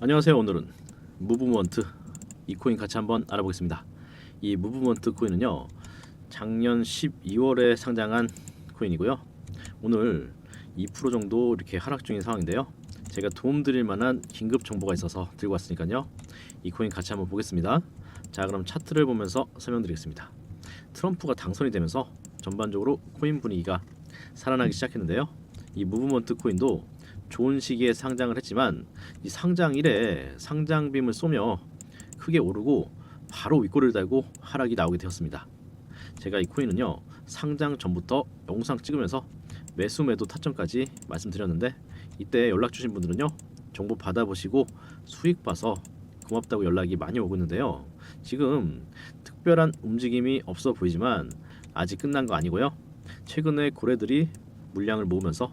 안녕하세요. 오늘은 무브먼트 이 코인 같이 한번 알아보겠습니다. 이 무브먼트 코인은요. 작년 12월에 상장한 코인이고요. 오늘 2% 정도 이렇게 하락 중인 상황인데요. 제가 도움 드릴 만한 긴급 정보가 있어서 들고 왔으니까요. 이 코인 같이 한번 보겠습니다. 자, 그럼 차트를 보면서 설명드리겠습니다. 트럼프가 당선이 되면서 전반적으로 코인 분위기가 살아나기 시작했는데요. 이 무브먼트 코인도 좋은 시기에 상장을 했지만 이 상장 이래 상장빔을 쏘며 크게 오르고 바로 윗골을 달고 하락이 나오게 되었습니다. 제가 이 코인은요 상장 전부터 영상 찍으면서 매수 매도 타점까지 말씀드렸는데 이때 연락 주신 분들은요 정보 받아보시고 수익 봐서 고맙다고 연락이 많이 오고 있는데요 지금 특별한 움직임이 없어 보이지만 아직 끝난 거 아니고요 최근에 고래들이 물량을 모으면서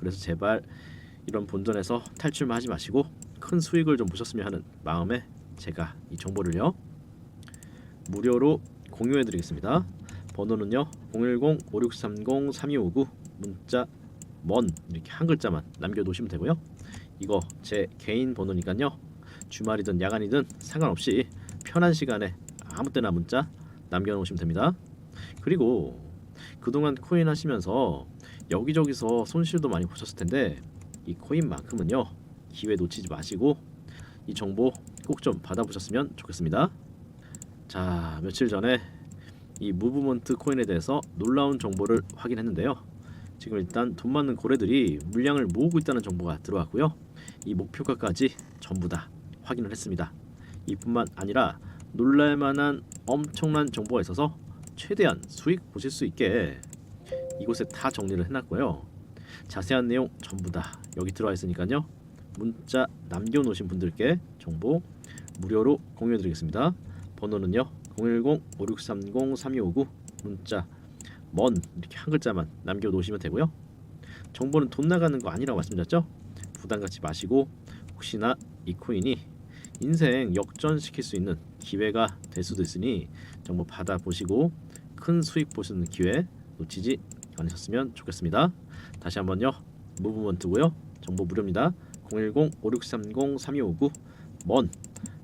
그래서 제발 이런 본전에서 탈출만 하지 마시고 큰 수익을 좀 보셨으면 하는 마음에 제가 이 정보를요 무료로 공유해 드리겠습니다. 번호는요 010-5630-3259 문자 먼 이렇게 한 글자만 남겨 놓으시면 되고요. 이거 제 개인 번호니까요. 주말이든 야간이든 상관없이 편한 시간에 아무 때나 문자 남겨 놓으시면 됩니다. 그리고 그동안 코인 하시면서 여기저기서 손실도 많이 보셨을 텐데 이 코인만큼은요 기회 놓치지 마시고 이 정보 꼭 좀 받아보셨으면 좋겠습니다. 자 며칠 전에 이 무브먼트 코인에 대해서 놀라운 정보를 확인했는데요. 지금 일단 돈 많은 고래들이 물량을 모으고 있다는 정보가 들어왔고요. 이 목표가까지 전부 다 확인을 했습니다. 이뿐만 아니라 놀랄만한 엄청난 정보가 있어서 최대한 수익 보실 수 있게 이곳에 다 정리를 해놨고요. 자세한 내용 전부 다 여기 들어와 있으니까요. 문자 남겨놓으신 분들께 정보 무료로 공유해드리겠습니다. 번호는요 010-5630-3259 문자 먼 이렇게 한 글자만 남겨놓으시면 되고요. 정보는 돈 나가는 거 아니라고 말씀드렸죠? 부담 갖지 마시고 혹시나 이 코인이 인생 역전시킬 수 있는 기회가 될 수도 있으니 정보 받아보시고 큰 수익 보시는 기회 놓치지 않으셨으면 좋겠습니다. 다시 한번요. 무브먼트고요. 정보 무료입니다. 010-5630-3259 먼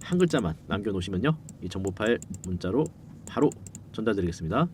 한 글자만 남겨놓으시면요. 이 정보 파일 문자로 바로 전달드리겠습니다.